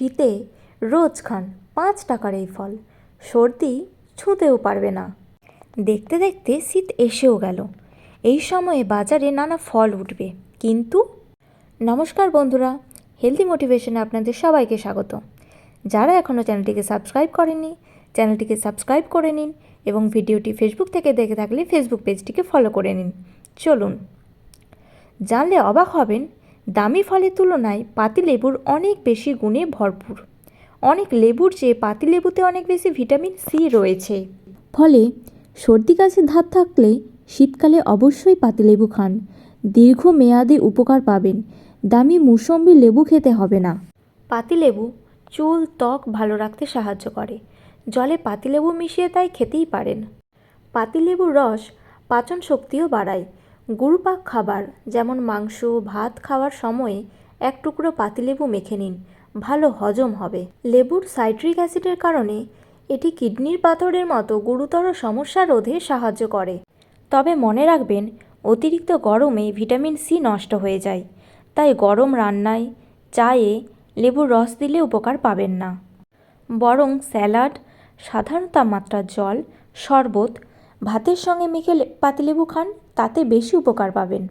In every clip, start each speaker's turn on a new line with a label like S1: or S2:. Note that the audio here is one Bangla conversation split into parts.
S1: শীতে রোজ খান পাঁচ টাকার এই ফল। সর্দি ছুঁতেও পারবে না। দেখতে দেখতে শীত এসেও গেল। এই সময়ে বাজারে নানা ফল উঠবে। কিন্তু নমস্কার বন্ধুরা হেলদি মোটিভেশনে আপনাদের সবাইকে স্বাগত। যারা এখনও চ্যানেলটিকে সাবস্ক্রাইব করেননি, চ্যানেলটিকে সাবস্ক্রাইব করে নিন এবং ভিডিওটি ফেসবুক থেকে দেখে থাকলে ফেসবুক পেজটিকে ফলো করে নিন। চলুন। জানলে অবাক হবেন দামি ফলের তুলনায় পাতিলেবুর অনেক বেশি গুণে ভরপুর। অনেক লেবুর চেয়ে পাতিলেবুতে অনেক বেশি ভিটামিন সি রয়েছে। ফলে সর্দি কাশির ধাত থাকলে শীতকালে অবশ্যই পাতিলেবু খান। দীর্ঘমেয়াদে উপকার পাবেন। দামি মুসম্বি লেবু খেতে হবে না। পাতিলেবু চুল, ত্বক ভালো রাখতে সাহায্য করে। জলে পাতিলেবু মিশিয়ে তাই খেতেই পারেন। পাতিলেবুর রস পাচন শক্তিও বাড়ায়। গুরুপাক খাবার, যেমন মাংস, ভাত খাওয়ার সময়ে এক টুকরো পাতিলেবু মেখে নিন, ভালো হজম হবে। লেবুর সাইট্রিক অ্যাসিডের কারণে এটি কিডনির পাথরের মতো গুরুতর সমস্যা রোধে সাহায্য করে। তবে মনে রাখবেন, অতিরিক্ত গরমে ভিটামিন সি নষ্ট হয়ে যায়, তাই গরম রান্নায়, চায়ে লেবুর রস দিলে উপকার পাবেন না। বরং স্যালাড, সাধারণ তাপমাত্রার জল, শরবত, ভাতের সঙ্গে মেখে পাতিলেবু খান। তাতে বেশি উপকার পাবেন।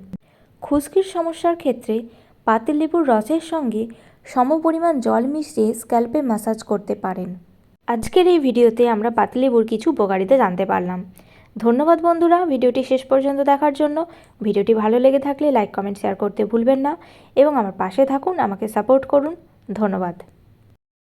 S1: খুশকির সমস্যার ক্ষেত্রে পাতিলেবুর রসের সঙ্গে সমপরিমাণ জল মিশিয়ে স্ক্যাল্পে ম্যাসাজ করতে পারেন। আজকের এই ভিডিওতে আমরা পাতিলেবুর কিছু উপকারিতা জানতে পারলাম। ধন্যবাদ বন্ধুরা, ভিডিওটি শেষ পর্যন্ত দেখার জন্য। ভিডিওটি ভালো লেগে থাকলে লাইক, কমেন্ট, শেয়ার করতে ভুলবেন না। এবং আমার পাশে থাকুন, আমাকে সাপোর্ট করুন। ধন্যবাদ।